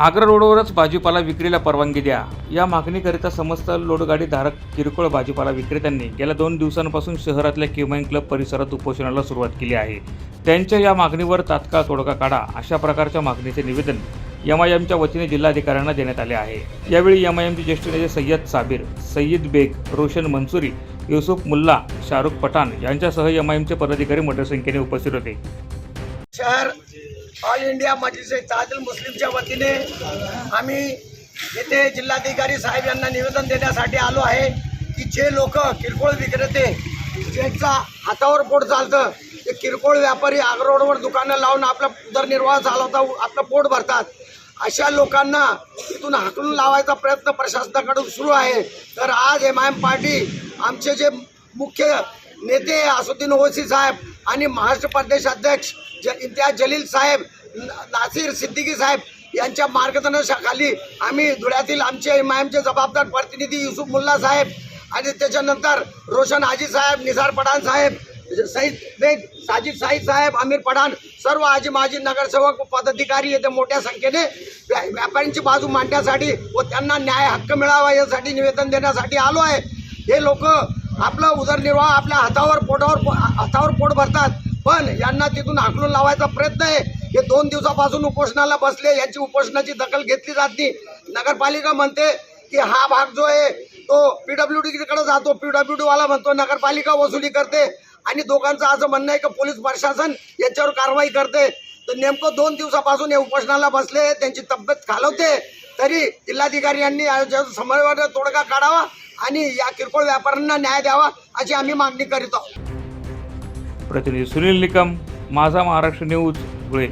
आग्रा रोडवरच भाजीपाला विक्रीला परवानगी द्या. या मागणीकरिता समस्त लोडगाडी धारक किरकोळ भाजीपाला विक्रेत्यांनी गेल्या दोन दिवसांपासून शहरातल्या किमाईन क्लब परिसरात उपोषणाला सुरुवात केली आहे. त्यांच्या या मागणीवर तात्काळ तोडगा काढा अशा प्रकारच्या मागणीचे निवेदन एम आय एमच्या वतीने जिल्हाधिकाऱ्यांना देण्यात आले आहे. यावेळी एम आय एमचे ज्येष्ठ नेते सय्यद साबिर सय्यद बेग रोशन मंसुरी युसुफ मुल्ला शाहरुख पठाण यांच्यासह एम आय एमचे पदाधिकारी मोठ्या संख्येने उपस्थित होते. शहर ऑल इंडिया मजलिस ताजल मुस्लिमच्या वतीने आम्ही येथे जिल्हाधिकारी साहेब यांना निवेदन देण्यासाठी आलो आहे की जे लोक किरकोळ विक्रेते ज्यांचा हातावर पोट चालतं ते किरकोळ व्यापारी आगरोडवर दुकानं लावून आपला उदरनिर्वाह चालवता आपलं पोट भरतात. अशा लोकांना तिथून हाकलून लावायचा प्रयत्न प्रशासनाकडून सुरू आहे. तर आज एम आय एम पार्टी आमचे जे मुख्य नेते असुद्दीन ओवैसी साहेब आणि महाराष्ट्र प्रदेश अध्यक्ष ज इम्तियाज जलील साहेब नासिर सिद्दीकी साहेब यांच्या मार्गदर्शनाखाली आम्ही धुळ्यातील आमचे इमायमचे जबाबदार प्रतिनिधी युसुफ मुल्ला साहेब आणि त्याच्यानंतर रोशन हाजी साहेब निसार पठाण साहेब सईद बेग साजिद साईद साहेब आमिर पठाण सर्व आजी माजी नगरसेवक पदाधिकारी येथे मोठ्या संख्येने व्या- व्यापाऱ्यांची बाजू मांडण्यासाठी व त्यांना न्याय हक्क मिळावा यासाठी निवेदन देण्यासाठी आलो आहे. हे लोक आपला उदरनिर्वाह आपल्या हातावर पोटावर हातावर पोट भरतात. पण यांना तिथून हाकलून लावायचा प्रयत्न आहे. हे दोन दिवसापासून उपोषणाला बसले यांची उपोषणाची दखल घेतली जात नाही. नगरपालिका म्हणते की हा भाग जो आहे तो पी डब्ल्यू डीकडे जातो. पी डब्ल्यू डीवाला म्हणतो नगरपालिका वसुली करते. आणि दोघांचं असं म्हणणं आहे की पोलीस प्रशासन याच्यावर कारवाई करते. तर नेमकं दोन दिवसापासून हे उपोषणाला बसले त्यांची तब्येत खालवते. तरी जिल्हाधिकारी यांनी याच्या समन्वयाने तोडगा काढावा. आणि या किरकोळ व्यापाऱ्यांना न्याय द्यावा अशी आम्ही मागणी करीत आहोत. प्रतिनिधी सुनील निकम माझा महाराष्ट्र न्यूज धुळे.